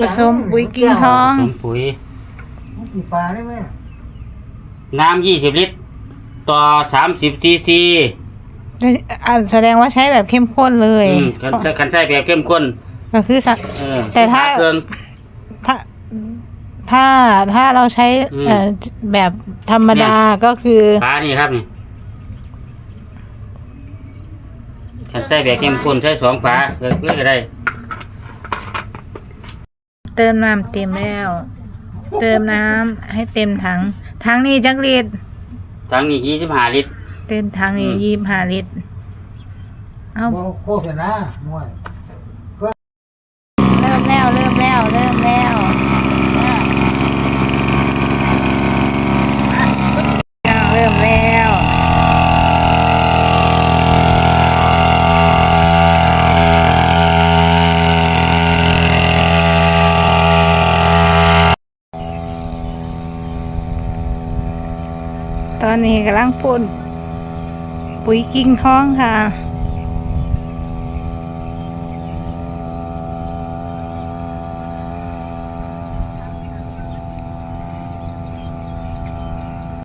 ผสมปุ๋ยกิ่งทอง ผสมปุ๋ยมันกี่ปลาได้ไหมน้ำยี่สิบลิตร ต่อสามสิบซีซีอ่าแสดงว่าใช้แบบเข้มข้นเลยอืมคันคันใส่แบบเข้มข้นก็คือสักเออแต่ถ้าเครื่อง ถ้าถ้าถ้าเราใช้อืม เอ่อแบบธรรมดาก็คือฟ้านี่ครับนี่คันใส่แบบเข้มข้นใส่สองฝาเลือกเลือกก็ได้ เติมน้ำเต็มแล้ว เติมน้ำให้เต็มถัง ถังนี้จักรีดทั้งนี้ยี่สิบห้าลิตร เต็มถังนี้อืม ยี่สิบห้าลิตร เอาโฆษณาหน่วย เริ่มแล้ว เริ่มแล้ว เริ่มแล้วอะเริ่มแล้ว ตอนนี้กำลังพ่นปุ๋ยกิ่งทองค่ะ